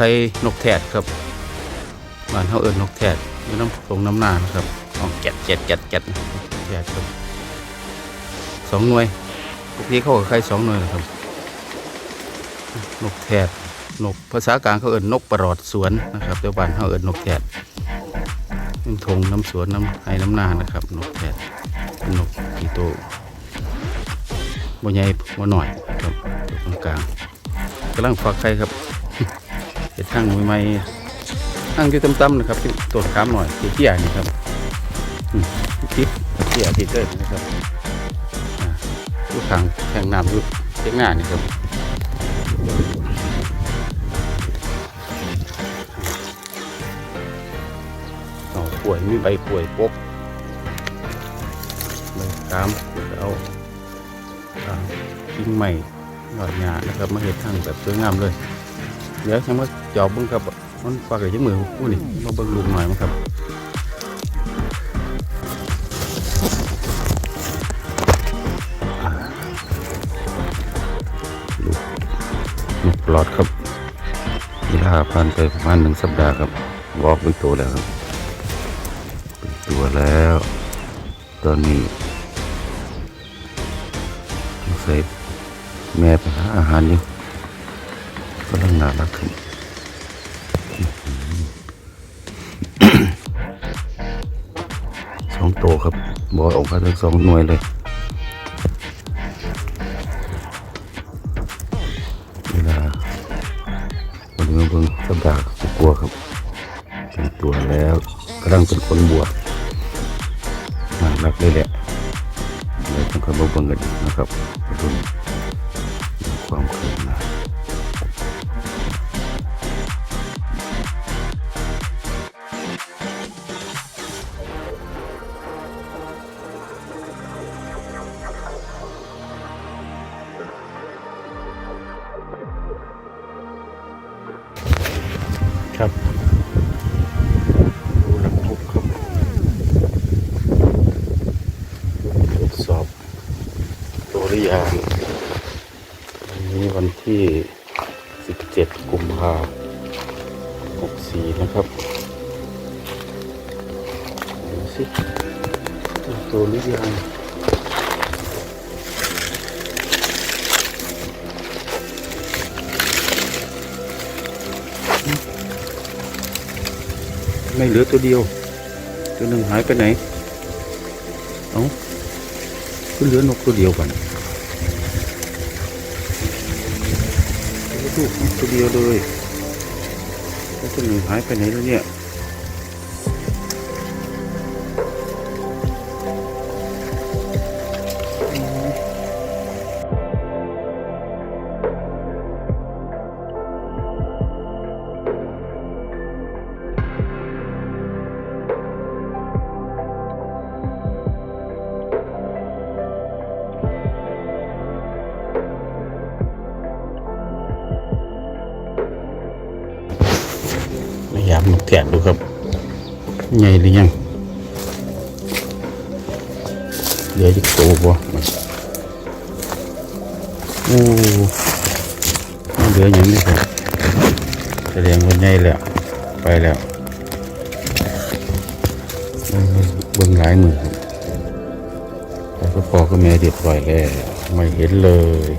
ไข่นกแทดครับบ้านเขาเอิญนกแทดอยู่น้ำตรงน้ำนานครับออกแกะแกะแกะแกะนกแทดครับสองหน่วยพวกนี้เขาก็ไข่สองหน่วยนะครับ นกแทดนกภาษากลางเขาเอิญนกประหลอดสวนนะครับเดี๋ยวบ้านเขาเอิญนกแทดน้ำทงน้ำสวนน้ำไห้น้ำนานะครับ นกแทดเป็นนกที่โตบ่ใหญ่บ่หน่อยครับตรงกลางกำลังฟักไข่ครับ เห็ดทั้งใหม่ๆทั้งที่ต่ำๆนะครับที่ต้นขามหน่อยที่เตี้ยนี่ครับอืมทิพเตี้ยที่เกิดนะครับลูกทางแทงน้ำอยู่เทียงหน้านี่ครับเอาป่วยมีใบป่วยปกใบตามเอากิ่งใหม่หยอดหญ้านะครับมาเห็ดทางแบบสวยงามเลย เดี๋ยวฉันมาจอบเบิ้งครับมันฝากกับยังมือผู้นี่มาเบิ้งลุงหน่อยมั้งครับลูกลูกปลอดครับเวลาผ่านไปประมาณหนึ่งสัปดาห์ครับวอกเป็นตัวแล้วครับเป็นตัวแล้ว ตอนนี้ต้องใส่แม่ไปหาอาหารอยู่ กำลังน่ารักขึ้นสองตัวครับบอยออกมาทั้งสองหน่วยเลยเวลาวันนี้เบิ่งสัปดาห์กลัวครับเป็นตัวแล้วกำลังเป็นคนบวชน่ารักเลยแหละเดี๋ยวต้องคอยมาเบิ่งกันนะครับรุ่นความเคย ครับดูหลักทุกครับตรวจสอบตัวรือยังวันนี้วันที่ 17 กุมภาพันธ์64 นะครับดูสิตัวรือยัง ไม่เหลือตัวเดียว ตัวหนึ่งหายไปไหน เอาก็เหลือนกตัวเดียวกันลูกตัวเดียวเลยแล้วตัวหนึ่งหายไปไหนแล้วเนี่ย พยายามนกแทนดูครับใหญ่หรือยังเหลือจะโตบ่โอ้ไม่เหลืออย่างนี้ครับแสดงว่าใหญ่แล้วไปแล้วเบิ่งเบิ่งหลายมือครับแล้วก็พอก็แม่เรียบร้อยแล้วไม่เห็นเลย